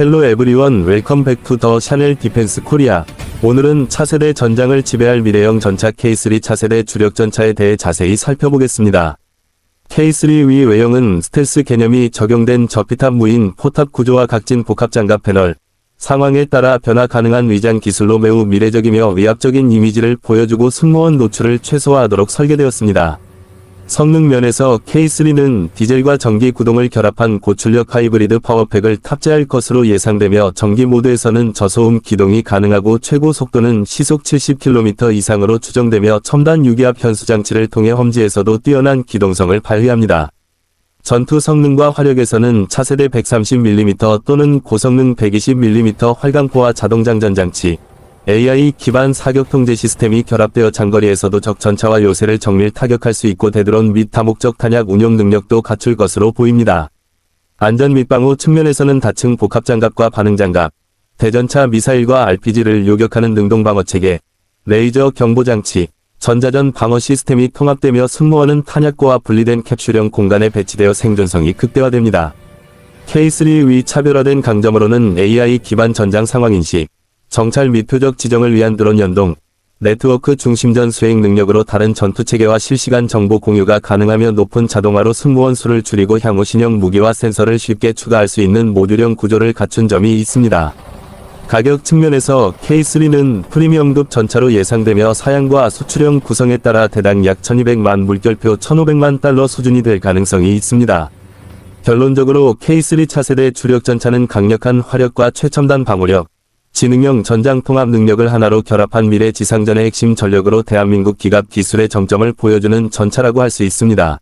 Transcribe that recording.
헬로 에브리원 웰컴 백 투 더 샤넬 디펜스 코리아 오늘은 차세대 전장을 지배할 미래형 전차 K3 차세대 주력 전차에 대해 자세히 살펴보겠습니다. K3 위 외형은 스텔스 개념이 적용된 저피탑 무인 포탑 구조와 각진 복합 장갑 패널, 상황에 따라 변화 가능한 위장 기술로 매우 미래적이며 위압적인 이미지를 보여주고 승무원 노출을 최소화하도록 설계되었습니다. 성능 면에서 K3는 디젤과 전기 구동을 결합한 고출력 하이브리드 파워팩을 탑재할 것으로 예상되며 전기 모드에서는 저소음 기동이 가능하고 최고 속도는 시속 70km 이상으로 추정되며 첨단 유기압 현수 장치를 통해 험지에서도 뛰어난 기동성을 발휘합니다. 전투 성능과 화력에서는 차세대 130mm 또는 고성능 120mm 활강포와 자동장전 장치, AI 기반 사격 통제 시스템이 결합되어 장거리에서도 적 전차와 요새를 정밀 타격할 수 있고 대드론 및 다목적 탄약 운용 능력도 갖출 것으로 보입니다. 안전 및 방호 측면에서는 다층 복합 장갑과 반응 장갑, 대전차 미사일과 RPG를 요격하는 능동 방어 체계, 레이저 경보 장치, 전자전 방어 시스템이 통합되며 승무원은 탄약고와 분리된 캡슐형 공간에 배치되어 생존성이 극대화됩니다. K3 위 차별화된 강점으로는 AI 기반 전장 상황 인식, 정찰 및 표적 지정을 위한 드론 연동, 네트워크 중심전 수행 능력으로 다른 전투 체계와 실시간 정보 공유가 가능하며 높은 자동화로 승무원 수를 줄이고 향후 신형 무기와 센서를 쉽게 추가할 수 있는 모듈형 구조를 갖춘 점이 있습니다. 가격 측면에서 K3는 프리미엄급 전차로 예상되며 사양과 수출형 구성에 따라 대당 약 1200만 물결표 1500만 달러 수준이 될 가능성이 있습니다. 결론적으로 K3 차세대 주력 전차는 강력한 화력과 최첨단 방어력, 지능형 전장 통합 능력을 하나로 결합한 미래 지상전의 핵심 전력으로 대한민국 기갑 기술의 정점을 보여주는 전차라고 할 수 있습니다.